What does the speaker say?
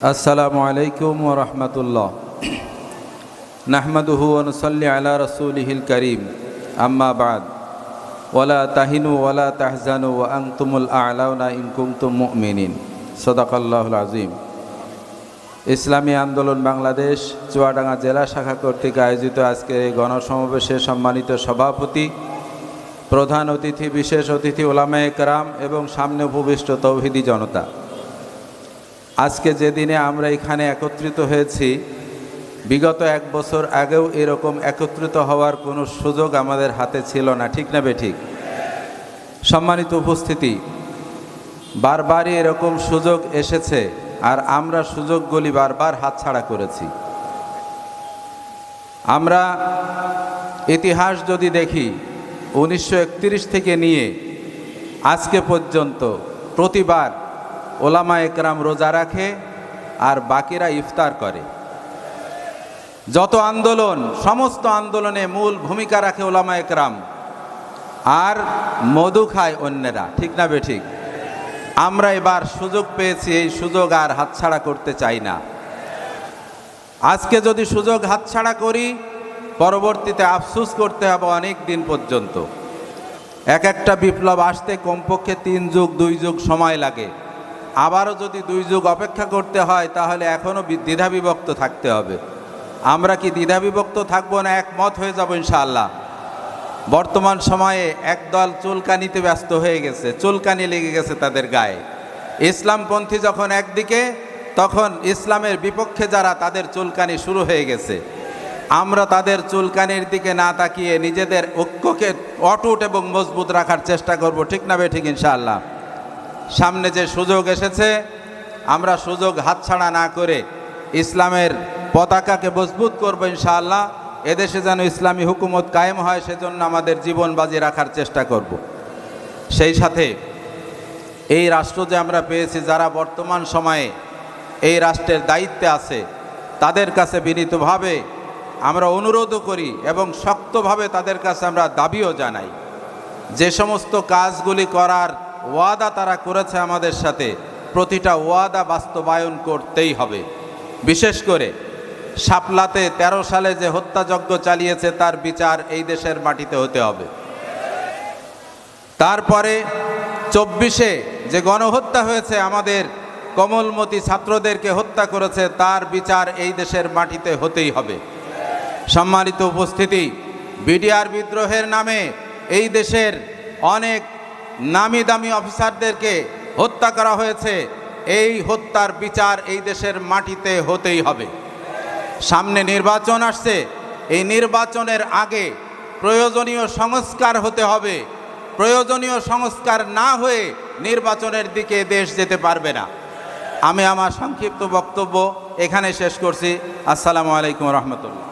আসসালামু আলাইকুম ওরহমতুল্লাহ নাহমাদুহু অনুসল্লি আলা রসুলিহিল করিম। আম্মা বাদ। ওয়ালা তাহিনু ওয়ালা তাহজানু ওয়া আনতুমুল আলাউনা ইন কুনতুম মুমিনিন। সদাকাল্লাহুল আজিম ইসলামী আন্দোলন বাংলাদেশ, চুয়াডাঙ্গা জেলা শাখা কর্তৃক আয়োজিত আজকের এই গণসমাবেশে সম্মানিত সভাপতি, প্রধান অতিথি, বিশেষ অতিথি, ওলামায়ে কেরাম এবং সামনে উপবিষ্ট তৌহিদি জনতা। আজকে যেদিনে আমরা এখানে একত্রিত হয়েছি, বিগত এক বছর আগেও এরকম একত্রিত হওয়ার কোনো সুযোগ আমাদের হাতে ছিল না, ঠিক না বেঠিক সম্মানিত উপস্থিতি, বারবারই এরকম সুযোগ এসেছে আর আমরা সুযোগগুলি বারবার হাতছাড়া করেছি। আমরা ইতিহাস যদি দেখি, উনিশশো একত্রিশ থেকে নিয়ে আজকে পর্যন্ত প্রতিবার ওলামা একরাম রোজা রাখে আর বাকিরা ইফতার করে। যত আন্দোলন, সমস্ত আন্দোলনে মূল ভূমিকা রাখে ওলামা একরাম। আর মধু খায় অন্যেরা, ঠিক না বেঠিক? আমরা এবার সুযোগ পেয়েছি, এই সুযোগ আর হাতছাড়া করতে চাই না। আজকে যদি সুযোগ হাতছাড়া করি, পরবর্তীতে আফসুস করতে হবে অনেক দিন পর্যন্ত। এক একটা বিপ্লব আসতে কমপক্ষে তিন যুগ, দুই যুগ সময় লাগে। আবারও যদি দুই যুগ অপেক্ষা করতে হয়, তাহলে এখনও দ্বিধাবিভক্ত থাকতে হবে। আমরা কি দ্বিধাবিভক্ত থাকব না একমত হয়ে যাব ইনশাআল্লাহ? বর্তমান সময়ে একদল চুলকানিতে ব্যস্ত হয়ে গেছে, চুলকানি লেগে গেছে তাদের গায়ে। ইসলামপন্থী যখন একদিকে, তখন ইসলামের বিপক্ষে যারা তাদের চুলকানি শুরু হয়ে গেছে। আমরা তাদের চুলকানির দিকে না তাকিয়ে নিজেদের ঐক্যকে অটুট এবং মজবুত রাখার চেষ্টা করব, ঠিক না বে ঠিক ইনশাআল্লাহ? সামনে যে সুযোগ এসেছে, আমরা সুযোগ হাতছাড়া না করে ইসলামের পতাকাকে মজবুত করব ইনশাআল্লাহ এদেশে যেন ইসলামী হুকুমত কায়েম হয়, সেজন্য আমাদের জীবন বাজি রাখার চেষ্টা করব। সেই সাথে এই রাষ্ট্র যে আমরা পেয়েছি, যারা বর্তমান সময়ে এই রাষ্ট্রের দায়িত্বে আছে, তাদের কাছে বিনীতভাবে আমরা অনুরোধও করি এবং শক্তভাবে তাদের কাছে আমরা দাবিও জানাই যে সমস্ত কাজগুলি করার ওয়াদা তারা করেছে আমাদের সাথে। প্রতিটা ওয়াদা বাস্তবায়ন করতেই হবে। বিশেষ করে শাপলাতে ১৩ সালে যে হত্যাযজ্ঞ চালিয়েছে, তার বিচার এই দেশের মাটিতে হতে হবে। তারপরে চব্বিশে যে গণহত্যা হয়েছে, আমাদের কমলমতি ছাত্রদেরকে হত্যা করেছে, তার বিচার এই দেশের মাটিতে হতেই হবে। সম্মানিত উপস্থিতি, বিডিআর বিদ্রোহের নামে এই দেশের অনেক নামি দামি অফিসারদেরকে হত্যা করা হয়েছে। এই হত্যার বিচার এই দেশের মাটিতে হতেই হবে। সামনে নির্বাচন আসছে। এই নির্বাচনের আগে প্রয়োজনীয় সংস্কার হতে হবে। প্রয়োজনীয় সংস্কার না হয়ে নির্বাচনের দিকে দেশ যেতে পারবে না। আমি আমার সংক্ষিপ্ত বক্তব্য এখানে শেষ করছি। আসসালামু আলাইকুম রহমতুল্লাহ।